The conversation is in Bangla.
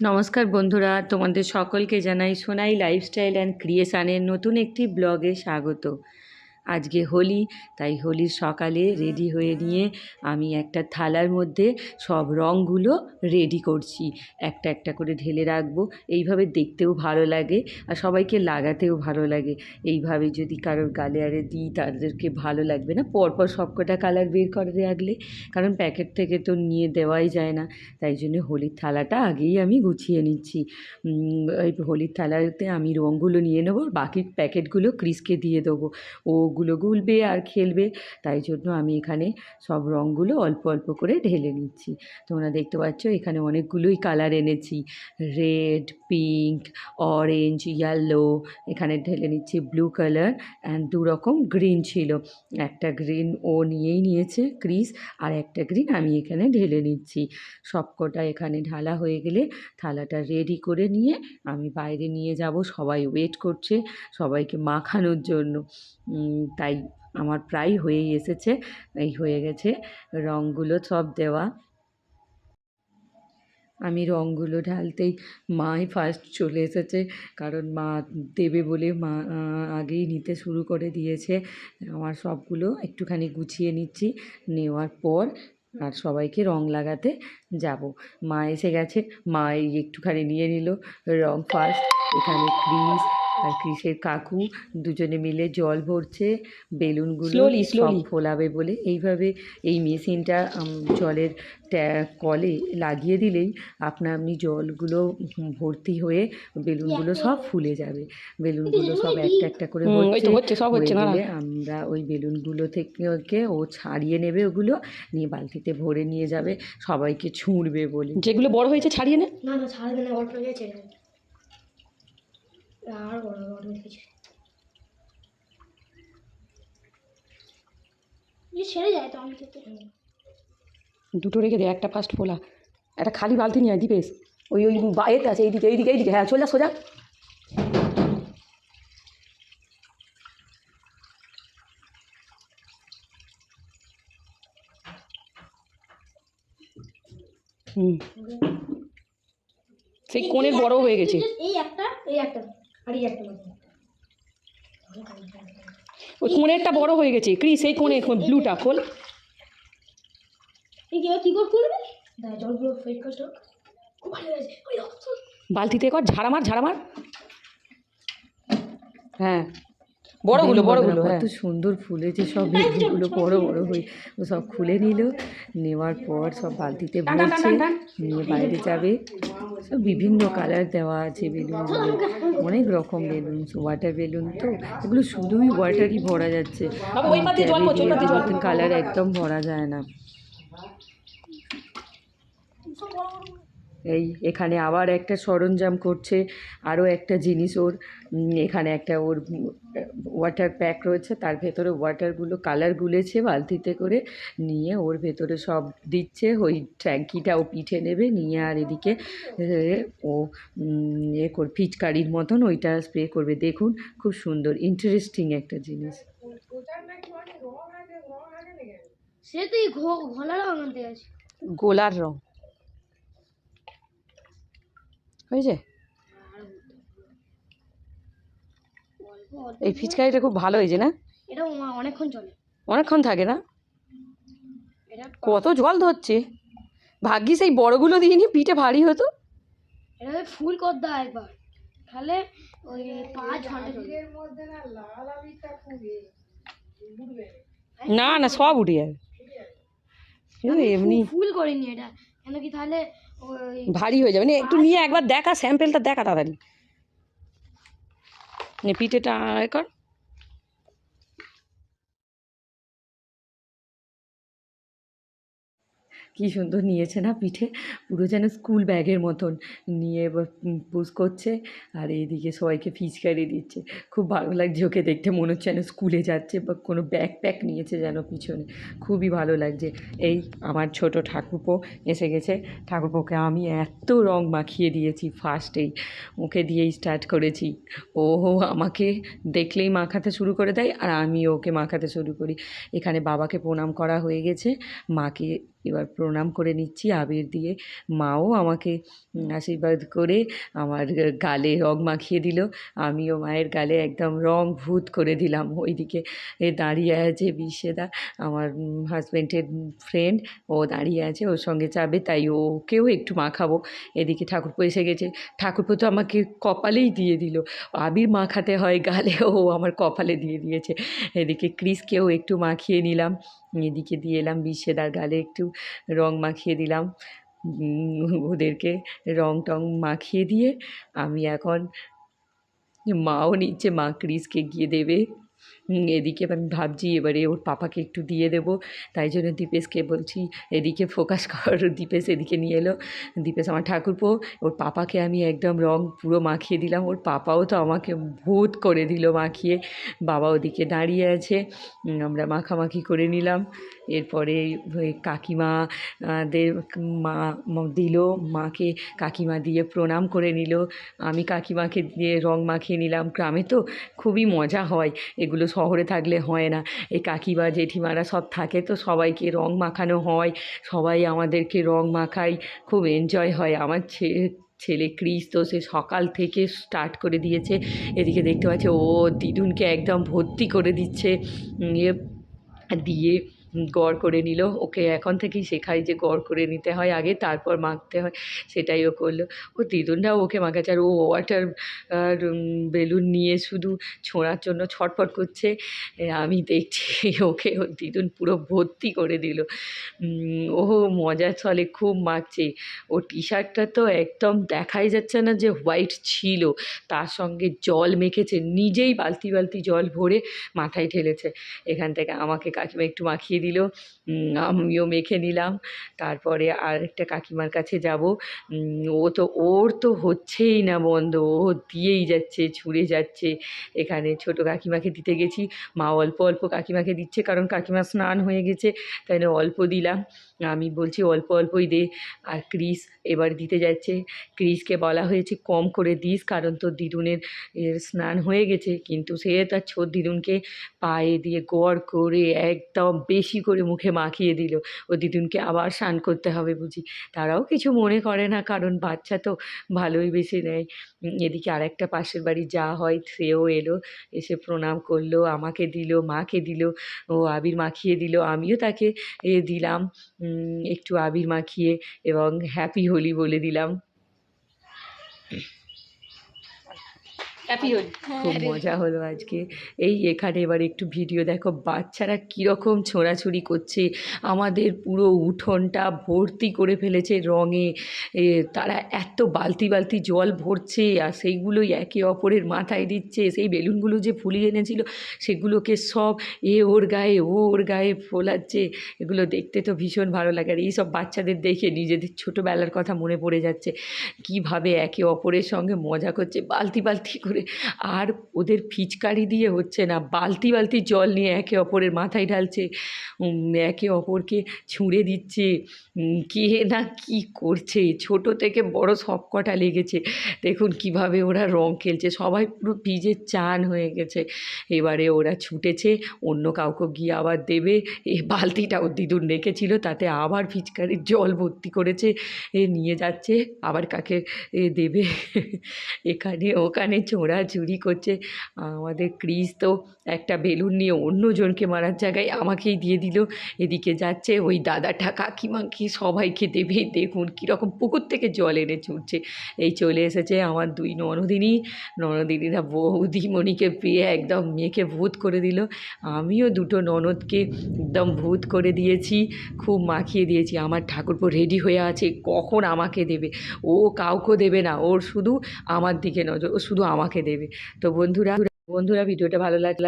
নমস্কার বন্ধুরা তোমাদের সকলকে জানাই সোনাই লাইফস্টাইল অ্যান্ড ক্রিয়েশানের নতুন একটি ব্লগে স্বাগত। আজকে হোলি, তাই হোলির সকালে রেডি হয়ে নিয়ে আমি একটা থালার মধ্যে সব রঙগুলো রেডি করছি। একটা একটা করে ঢেলে রাখব। এইভাবে দেখতেও ভালো লাগে আর সবাইকে লাগাতেও ভালো লাগে। এইভাবে যদি কারোর গালে আরে দিই, তাদেরকে ভালো লাগবে না। পরপর সবকটা কালার বের করে রাখলে, কারণ প্যাকেট থেকে তো নিয়ে দেওয়াই যায় না। তাই জন্য হোলির থালাটা আগেই আমি গুছিয়ে নিচ্ছি। ওই হোলির থালাতে আমি রঙগুলো নিয়ে নেব, বাকি প্যাকেটগুলো ক্রিসকে দিয়ে দেবো। ওগুলো গুলবে আর খেলবে। তাই জন্য আমি এখানে সব রঙগুলো অল্প অল্প করে ঢেলে নিচ্ছি। তোমরা দেখতে পাচ্ছ, এখানে অনেকগুলোই কালার এনেছি। রেড, পিঙ্ক, অরেঞ্জ, ইয়েলো, এখানে ঢেলে নিচ্ছি ব্লু কালার অ্যান্ড দু রকম গ্রিন ছিল। একটা গ্রিন ও নিয়েই নিয়েছে ক্রিস আর একটা গ্রিন আমি এখানে ঢেলে নিচ্ছি। সবকটা এখানে ঢালা হয়ে গেলে থালাটা রেডি করে নিয়ে আমি বাইরে নিয়ে যাব। সবাই ওয়েট করছে সবাইকে মাখানোর জন্য। তাই আমার প্রায় হয়েই এসেছে, এই হয়ে গেছে। রঙগুলো সব দেওয়া। আমি রঙগুলো ঢালতেই মাই ফার্স্ট চলে এসেছে, কারণ মা দেবে বলে মা আগেই নিতে শুরু করে দিয়েছে। আমার সবগুলো একটুখানি গুছিয়ে নিচ্ছি, নেওয়ার পর আর সবাইকে রং লাগাতে যাব। মা এসে গেছে মা এই একটুখানি নিয়ে নিল। রং ফার্স্ট এখানে ক্রিস আর ক্রিসের কাকু দুজনে মিলে জল ভরছে বেলুনগুলো সব ফোলাবে বলে। এইভাবে এই মেশিনটা জলের ট্যা- কলে লাগিয়ে দিলেই আপনা আপনি জলগুলো ভর্তি হয়ে বেলুনগুলো সব ফুলে যাবে। বেলুনগুলো সব একটা একটা করে হচ্ছে হচ্ছে সব হচ্ছে আমরা ওই বেলুনগুলো থেকে ও ছাড়িয়ে নেবে ওগুলো নিয়ে বালতিতে ভরে নিয়ে যাবে সবাইকে ছুঁড়বে বলে। যেগুলো বড় হয়েছে ছাড়িয়ে নে। না না ছাড়বে না অল্প গেছে। আর বড় বড় কিছু ছেড়ে যায় তো আমি দুটো রেখে দে একটা ফার্স্ট ফোলা। একটা খালি বালতি নিয়ে দীপেশ। ওই ওই বাইরে আছে এইদিকে এইদিকে এইদিকে। হ্যাঁ সোজা সোজা। হুম। সেই কোণের বড় হয়ে গেছে। এই একটা এই একটা। আর এই একটা ওই কোণেরটা বড় হয়ে গেছে। ক্রিস এই কোণে ব্লুটা খোল এই কি কি করে খুলবে? জলগুলো ফেক কষ্ট খুব ভালো হয়েছে। বালতিতে কর ঝাড়ামার ঝাড়ামার ঝাড়া মার। হ্যাঁ। বড়গুলো বড়গুলো কত হ্যাঁ। সুন্দর ফুলেছে সব বেলুনগুলো বড় বড় হয়ে ও সব খুলে নিল। নেওয়ার পর সব বালতিতে ভরছে। নিয়ে বাইরে যাবে। সব বিভিন্ন কালার দেওয়া আছে বেলুনগুলো অনেক রকম বেলুন ওয়াটার বেলুন তো। এগুলো শুধুই ওয়াটারই ভরা যাচ্ছে। কালার একদম ভরা যায় না। এই এখানে আবার একটা সরঞ্জাম করছে আরও একটা জিনিস ওর এখানে একটা ওর ওয়াটার প্যাক রয়েছে তার ভেতরে ওয়াটারগুলো কালার গুলেছে বালতিতে করে নিয়ে ওর ভেতরে সব দিচ্ছে ওই ট্যাঙ্কিটা ও পিঠে নেবে নিয়ে আর এদিকে ও এ কর পিচকারির মতন ওইটা স্প্রে করবে। দেখুন খুব সুন্দর ইন্টারেস্টিং একটা জিনিস। সে তুই ঘোলার গোলার রং। হয়েছে? এই ফিচকারিটা খুব ভালো হয়েছে না? এটা অনেকক্ষণ চলে। অনেকক্ষণ থাকে না? এটা কত জল ধরছে। ভাগ্যিস এই বড়গুলো দিয়ে নি পিঠে ভারী হতো। এটা ফুল একবার। তাহলে ওই পাঁচ না না সব উঠে যাবে। এমনি ফুল করিনি এটা। কেন কি তাহলে ভারী হয়ে যাবে। মানে একটু নিয়ে একবার দেখা স্যাম্পেলটা দেখা তাড়াতাড়ি। নে পিঠেটা কর। কি সুন্দর নিয়েছে না পিঠে, পুরো যেন স্কুল ব্যাগের মতন। নিয়ে পুশ করছে আর এইদিকে সবাইকে ফিচকারি দিচ্ছে। খুব ভালো লাগছে ওকে দেখতে, মনে হচ্ছে যেন স্কুলে যাচ্ছে বা কোনো ব্যাগ প্যাক নিয়েছে যেন পিছনে। খুবই ভালো লাগছে। এই আমার ছোট ঠাকুরপো এসে গেছে। ঠাকুরপোকে আমি এত রং মাখিয়ে দিয়েছি ফার্স্টেই। ওকে দিয়েই স্টার্ট করেছি। ও আমাকে দেখলেই মাখাতে শুরু করে দেয় আর আমি ওকে মাখাতে শুরু করি। এখানে বাবাকে প্রণাম করা হয়ে গেছে। মাকে এবার প্রণাম করে নিচ্ছি, আবির দিয়ে। মাও আমাকে আশীর্বাদ করে আমার গালে রং মাখিয়ে দিল। আমিও মায়ের গালে একদম রং ভূত করে দিলাম। ওইদিকে এ দাঁড়িয়ে আছে বিশেদা, আমার হাজব্যান্ডের ফ্রেন্ড ও দাঁড়িয়ে আছে, ওর সঙ্গে যাবে, তাই ওকেও একটু মাখাবো। এদিকে ঠাকুরপো এসে গেছে। ঠাকুরপো তো আমাকে কপালেই দিয়ে দিল। আবির মাখাতে হয় গালে, ও আমার কপালে দিয়ে দিয়েছে। এদিকে ক্রিসকেও একটু মাখিয়ে নিলাম। এদিকে দিয়ে এলাম বিশেদার গালে একটু রং মাখিয়ে দিলাম। ওদেরকে রং টং মাখিয়ে দিয়ে আমি এখন মাও নিচ্ছে মা ক্রিসকে গিয়ে দেবে। এদিকে আমি ভাবছি এবারে ওর পাপাকে একটু দিয়ে দেবো। তাই জন্য দীপেশকে বলছি এদিকে ফোকাস কর। দীপেশ এদিকে নিয়ে এলো। দীপেশ আমার ঠাকুরপো ওর পাপাকে আমি একদম রং পুরো মাখিয়ে দিলাম। ওর পাপাও তো আমাকে ভূত করে দিল মাখিয়ে। বাবা ওদিকে দাঁড়িয়ে আছে। আমরা মাখামাখি করে নিলাম। এরপরে ওই কাকিমা আহ, দের মা ম- দিল। মাকে কাকিমা দিয়ে প্রণাম করে নিল। আমি কাকিমাকে দিয়ে রং মাখিয়ে নিলাম। গ্রামে তো খুবই মজা হয়। এগুলো শহরে থাকলে হয় না। এই কাকিমা, জেঠিমারা সব থাকে তো সবাইকে রং মাখানো হয়। সবাই আমাদেরকে রং মাখাই খুব এনজয় হয়। আমার ছেলে ছেলে ক্রিস তো সে সকাল থেকে স্টার্ট করে দিয়েছে। এদিকে দেখতে পাচ্ছে, ও দিদুনকে একদম ভর্তি করে দিচ্ছে। ইয়ে দিয়ে গড় করে নিল। ওকে এখন থেকেই শেখাই যে গড় করে নিতে হয় আগে, তারপর মাখতে হয়। সেটাই ও করল। ও দিদুনরাও ওকে মাখাচ্ছে আর ও ওয়াটার বেলুন নিয়ে শুধু ছোঁড়ার জন্য ছটফট করছে। আমি দেখছি ওকে ওর দিদুন পুরো ভর্তি করে দিল। ও মজার ছলে খুব মাখছে। ও টি শার্টটা তো একদম দেখাই যাচ্ছে না যে হোয়াইট ছিল। তার সঙ্গে জল মেখেছে। নিজেই বালতি বালতি জল ভরে মাথায় ঢেলেছে এখান থেকে আমাকে কাকিমা একটু মাখিয়ে দিল। আমিও মেখে নিলাম। তারপরে আর একটা কাকিমার কাছে যাব। ও তো, ওর তো হচ্ছেই না বন্ধ। ও দিয়েই যাচ্ছে, ছুঁড়ে যাচ্ছে। এখানে ছোট কাকিমাকে দিতে গেছি। মা অল্প অল্প কাকিমাকে দিচ্ছে কারণ কাকিমা স্নান হয়ে গেছে। তাই অল্প দিলাম। আমি বলছি অল্প অল্পই দে। আর ক্রিস এবার দিতে যাচ্ছে। ক্রিসকে বলা হয়েছে, কম করে দিস, কারণ তোর দিদুনের স্নান হয়ে গেছে। কিন্তু সে তার ছোট দিদুনকে পায়ে দিয়ে গড় করে একদম বেশি করে মুখে মাখিয়ে দিল। ও দিদুনকে আবার স্নান করতে হবে বুঝি। তারাও কিছু মনে করে না, কারণ বাচ্চা তো ভালোই বেশি নেয়। এদিকে আরেকটা পাশের বাড়ি যা হয়, সেও এলো, এসে প্রণাম করল, আমাকে দিল, মাকে দিল, ও আবির মাখিয়ে দিল, আমিও তাকে, এ দিলাম। একটু আবির মাখিয়ে এবং হ্যাপি হোলি বলে দিলাম হ্যাপি হলি খুব মজা হলো আজকে। এই এখানে এবার একটু ভিডিও দেখো বাচ্চারা কীরকম ছোঁড়াছুড়ি করছে আমাদের পুরো উঠোনটা ভর্তি করে ফেলেছে রঙে। এ, তারা এত বালতি বালতি জল ভরছে আর সেইগুলোই একে অপরের মাথায় দিচ্ছে। সেই বেলুনগুলো যে ফুলিয়ে এনেছিল সেগুলোকে সব এ ওর গায়ে ও ওর গায়ে ফোলাচ্ছে। এগুলো দেখতে তো ভীষণ ভালো লাগে। আর এইসব বাচ্চাদের দেখে নিজেদের ছোটোবেলার কথা মনে পড়ে যাচ্ছে। কীভাবে একে অপরের সঙ্গে মজা করছে বালতি বালতি করে আর ওদের ফিচকারি দিয়ে হচ্ছে না, বালতি বালতি জল নিয়ে একে অপরের মাথায় ঢালছে একে অপরকে ছুঁড়ে দিচ্ছে কে না কি করছে, ছোট থেকে বড় সব কটা লেগেছে। দেখুন কীভাবে ওরা রং খেলছে, সবাই পুরো ভিজে চান হয়ে গেছে। এবারে ওরা ছুটেছে, অন্য কাউকে গিয়ে আবার দেবে এই বালতিটা ওর দিদুন রেখেছিল, তাতে আবার ফিচকারির জল ভর্তি করেছে, এ নিয়ে যাচ্ছে, আবার কাকে, এ দেবে, এখানে ওখানে চোরাচুরি করছে। আমাদের ক্রিস তো একটা বেলুন নিয়ে অন্যজনকে মারার জায়গায় আমাকেই দিয়ে দিল। এদিকে যাচ্ছে ওই দাদাটা কাকিমাকে সবাইকে দেবে দেখুন কীরকম পুকুর থেকে জল এনে ছুটছে। এই চলে এসেছে আমার দুই ননদিনী। ননদিনীরা বৌদিমণিকে পেয়ে একদম মেয়েকে ভূত করে দিল। আমিও দুটো ননদকে একদম ভূত করে দিয়েছি, খুব মাখিয়ে দিয়েছি। আমার ঠাকুরপো রেডি হয়ে আছে, কখন আমাকে দেবে? ও কাউকে দেবে না। ওর শুধু আমার দিকে নজর, ও শুধু আমাকে দেবে। তো বন্ধুরা বন্ধুরা ভিডিওটা ভালো লাগলে